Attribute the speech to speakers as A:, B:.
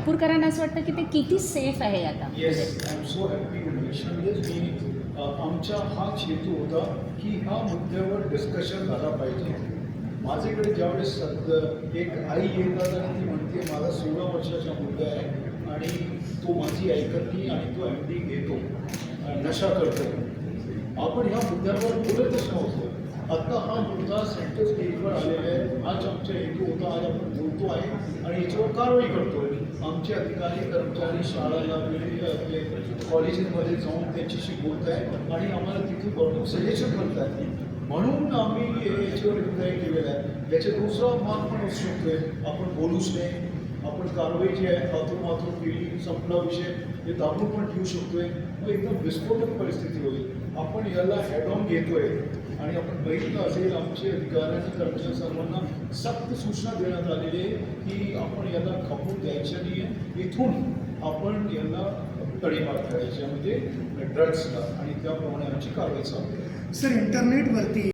A: नागपूरकरांना असं वाटतं की ते किती सेफ आहे आता?
B: एम सो हॅपी आमचा हाच हेतू होता की ह्या मुद्द्यावर डिस्कशन झाला पाहिजे. माझ्याकडे ज्यावेळेस एक आई येतात आणि ती म्हणते माझा सोळा वर्षाचा मुलगा आहे आणि तो माझी ऐकत नाही आणि तो एम डी घेतो नशा करतो. आपण ह्या मुद्द्यावर बोलतच नव्हतो. आता हा मुद्दा सेंटर स्टेजवर आलेला आहे. हाच आमचा हेतू होता. आज आपण बोलतो आहे आणि याच्यावर कारवाई करतो आमचे अधिकारी कर्मचारी शाळाला वेळी आपले जाऊन त्यांच्याशी बोलत आहे आणि आम्हाला तिथे भरपूर सजेशन करत आहेत. म्हणून आम्ही याच्यावर निर्णय केलेला आहे. याच्या दुसरा मार्ग पण असू शकतोय. आपण बोलूच नाही आपण कारवाई जी आहे हातून हातून केली संपला विषय हे दाबून पण ठेवू शकतोय. मग एकदम विस्फोटक परिस्थिती होईल. आपण याला हॅडॉन घेतोय. आणि आपण बघितलं असेल आमचे अधिकाऱ्यांनी कर्मचारी सर्वांना सक्त सूचना देण्यात आलेली आहे की आपण याला खपून द्यायचं नाही आहे इथून आपण याला तडीमार करायची म्हणजे ड्रग्सला आणि त्याप्रमाणे आमची कारवाई चालू
C: सर इंटरनेटवरती